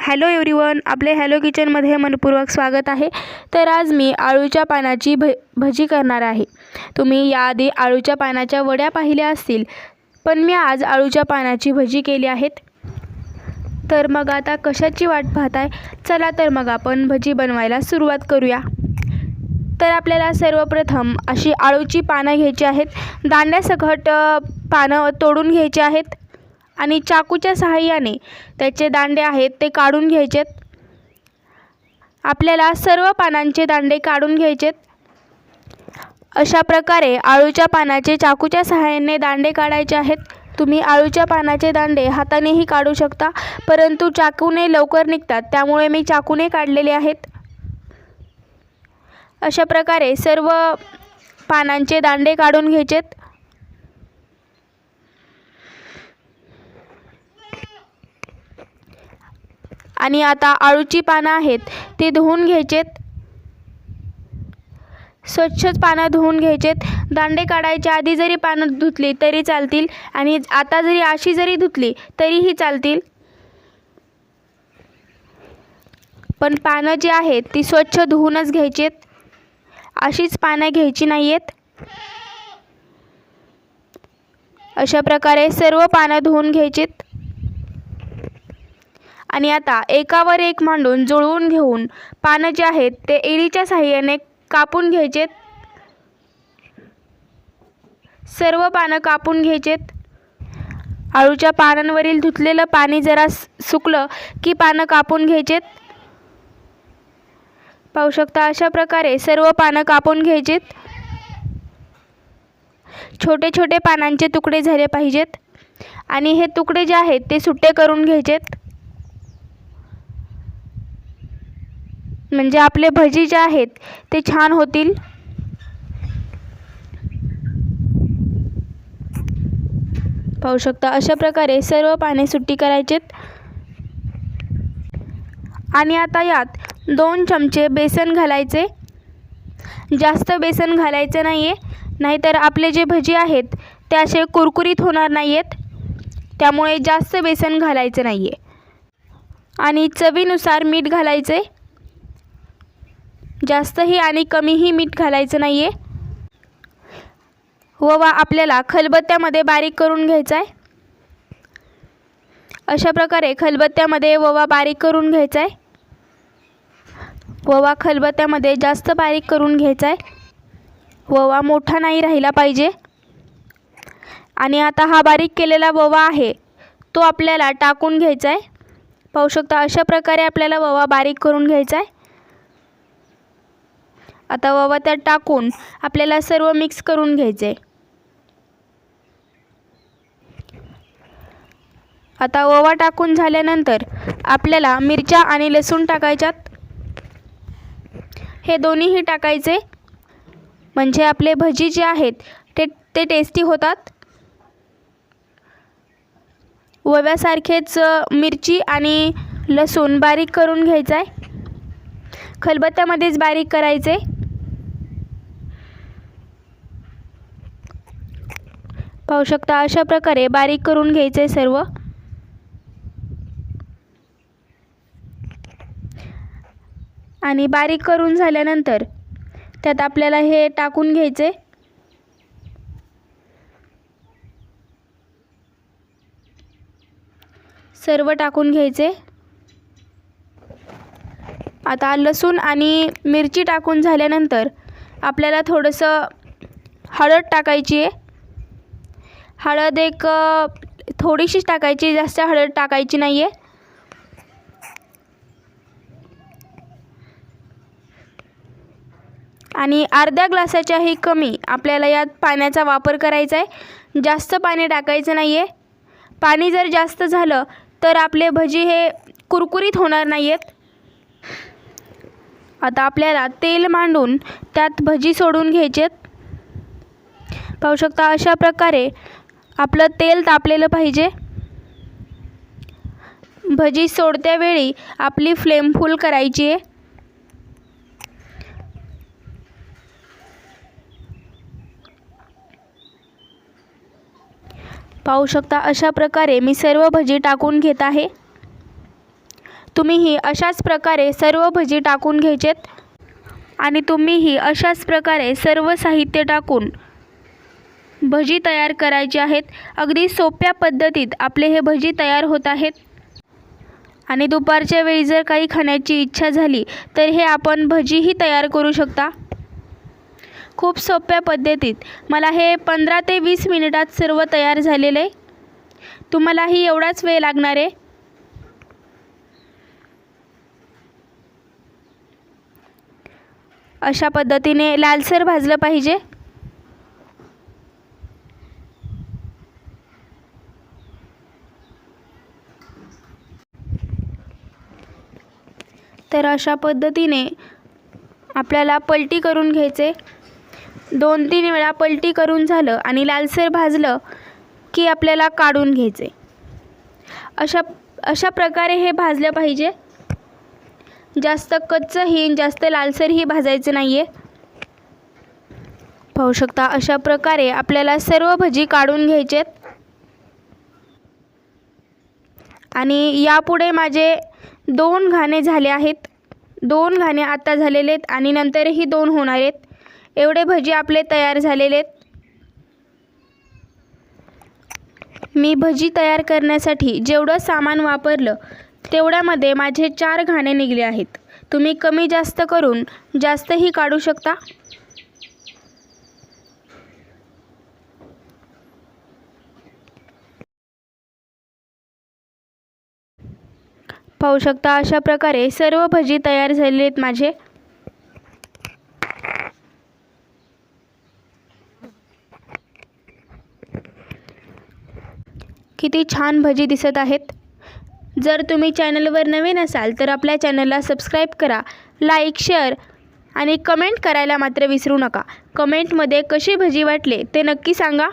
Hello everyone आपले hello किचनमध्ये मनपूर्वक स्वागत आहे. तर आज मी आळूच्या पानाची भ भजी करणार आहे. तुम्ही याआधी आळूच्या पानाच्या वड्या पाहिल्या असतील पण मी आज आळूच्या पानाची भजी केली आहेत. तर मग आता कशाची वाट पाहताय? चला तर मग आपण भजी बनवायला सुरुवात करूया. तर आपल्याला सर्वप्रथम अशी आळूची पानं घ्यायची आहेत. दांड्यासकट पानं तोडून घ्यायची आहेत. आणि चाकूच्या सहाय्याने त्याचे दांडे आहेत ते काढून घ्यायचेत. आपल्याला सर्व पानांचे दांडे काढून घ्यायचेत. अशा प्रकारे आळूच्या पानाचे चाकूच्या सहाय्याने दांडे काढायचे आहेत. तुम्ही आळूच्या पानाचे दांडे हातानेही काढू शकता परंतु चाकूने लवकर निघतात त्यामुळे मी चाकूने काढलेले आहेत. अशा प्रकारे सर्व पानांचे दांडे काढून घ्यायचेत. आणि आता आळूची पानं आहेत ती धुवून घ्यायचेत. स्वच्छच पानं धुवून घ्यायचेत. दांडे काढायच्या आधी जरी पानं धुतली तरी चालतील आणि आता जरी अशी जरी धुतली तरीही चालतील. पण पानं जी आहेत ती स्वच्छ धुवूनच घ्यायचीत. अशीच पानं घ्यायची नाही आहेत अशा प्रकारे सर्व पानं धुवून घ्यायचीत. आणि आता एकावर एक मांडून जुळवून घेऊन पानं जे आहेत ते इळीच्या साह्याने कापून घ्यायचेत सर्व पानं कापून घ्यायचेत आळूच्या पानांवरील धुतलेलं पाणी जरा सुकलं की पानं कापून घ्यायचेत पाहू शकता अशा प्रकारे सर्व पानं कापून घ्यायचेत छोटे छोटे पानांचे तुकडे झाले पाहिजेत. आणि हे तुकडे जे आहेत ते सुट्टे करून घ्यायचेत. म्हणजे आपले भजी जे आहेत ते छान होतील. पाहू शकता अशा प्रकारे सर्व पाने सुट्टी करायचेत. आणि आता यात दोन चमचे बेसन घालायचे. जास्त बेसन घालायचं नाही आहे नाहीतर आपले जे भजी आहेत ते असे कुरकुरीत होणार नाही आहेत त्यामुळे जास्त बेसन घालायचं नाही आहे आणि चवीनुसार मीठ घालायचे. जास्तही आणि कमीही मीठ घालायचं नाही आहे ओवा आपल्याला खलबत्त्यामध्ये बारीक करून घ्यायचा आहे अशा प्रकारे खलबत्त्यामध्ये ओवा बारीक करून घ्यायचा आहे ओवा खलबत्त्यामध्ये जास्त बारीक करून घ्यायचा आहे ववा मोठा नाही राहिला पाहिजे. आणि आता हा बारीक केलेला ओवा आहे तो आपल्याला टाकून घ्यायचा आहे पाहू शकता अशा प्रकारे आपल्याला ओवा बारीक करून घ्यायचा आहे आता ओवा त्यात टाकून आपल्याला सर्व मिक्स करून घ्यायचे. आहे आता ओवा टाकून झाल्यानंतर आपल्याला मिरच्या आणि लसूण टाकायच्यात. हे दोन्हीही टाकायचे. म्हणजे आपले भजी जे आहेत ते ते टेस्टी होतात. ओव्यासारखेच मिरची आणि लसूण बारीक करून घ्यायचं आहे खलबत्त्यामध्येच बारीक करायचे. पाहू शकता. अशा प्रकारे बारीक करून घ्यायचे सर्व. आणि बारीक करून झाल्यानंतर त्यात आपल्याला हे टाकून घ्यायचे. सर्व टाकून घ्यायचे. आता लसूण आणि मिरची टाकून झाल्यानंतर आपल्याला थोडंसं हळद टाकायची आहे. हळद एक थोडीशीच टाकायची जास्त हळद टाकायची नाही आहे आणि अर्ध्या ग्लासाच्याही कमी आपल्याला यात पाण्याचा वापर करायचा आहे जास्त पाणी टाकायचं नाही आहे पाणी जर जास्त झालं तर आपले भजी हे कुरकुरीत होणार नाही आहेत आता आपल्याला तेल मांडून त्यात भजी सोडून घ्यायचेत. पाहू शकता अशा प्रकारे आपलं तेल तापलेलं पाहिजे. भजी सोडत्या वेळी आपली फ्लेम फुल करायची आहे. पाहू शकता अशा प्रकारे मी सर्व भजी टाकून घेत आहे. तुम्हीही अशाच प्रकारे सर्व भजी टाकून घ्यायचेत. आणि तुम्हीही अशाच प्रकारे सर्व साहित्य टाकून भजी तयार करायची आहेत. अगदी सोप्या पद्धतीत आपले हे भजी तयार होत आहेत. आणि दुपारच्या वेळी जर काही खाण्याची इच्छा झाली तर हे आपण भजीही तयार करू शकता. खूप सोप्या पद्धतीत. मला हे पंधरा ते वीस मिनिटात सर्व तयार झालेलं. आहे तुम्हालाही एवढाच वेळ लागणार आहे. अशा पद्धतीने लालसर भाजलं पाहिजे. तर अशा पद्धतीने आपल्याला पलटी करून घ्यायचे. दोन तीन वेळा पलटी करून झालं आणि लालसर भाजलं की आपल्याला काढून घ्यायचे. अशा अशा प्रकारे हे भाजलं पाहिजे. जास्त कच्चंही जास्त लालसरही भाजायचं नाही आहे पाहू शकता अशा प्रकारे आपल्याला सर्व भजी काढून घ्यायचेत. आणि यापुढे माझे दोन घाणे झाले आहेत. दोन घाणे आता झालेले आहेत आणि नंतरही दोन होणार आहेत. एवढे भजी आपले तयार झालेले आहेत. मी भजी तयार करण्यासाठी जेवढं सामान वापरलं तेवढ्यामध्ये माझे चार घाणे निघले आहेत. तुम्ही कमी जास्त करून जास्तही काढू शकता. पाहू शकता. अशा प्रकारे सर्व भजी तयार झालेले आहेत माझे. किती छान भजी दिसत आहेत. जर तुम्ही चॅनलवर नवीन असाल तर आपल्या चॅनलला सबस्क्राईब करा लाईक शेअर आणि कमेंट करायला मात्र विसरू नका. कमेंटमध्ये कशी भजी वाटले ते नक्की सांगा.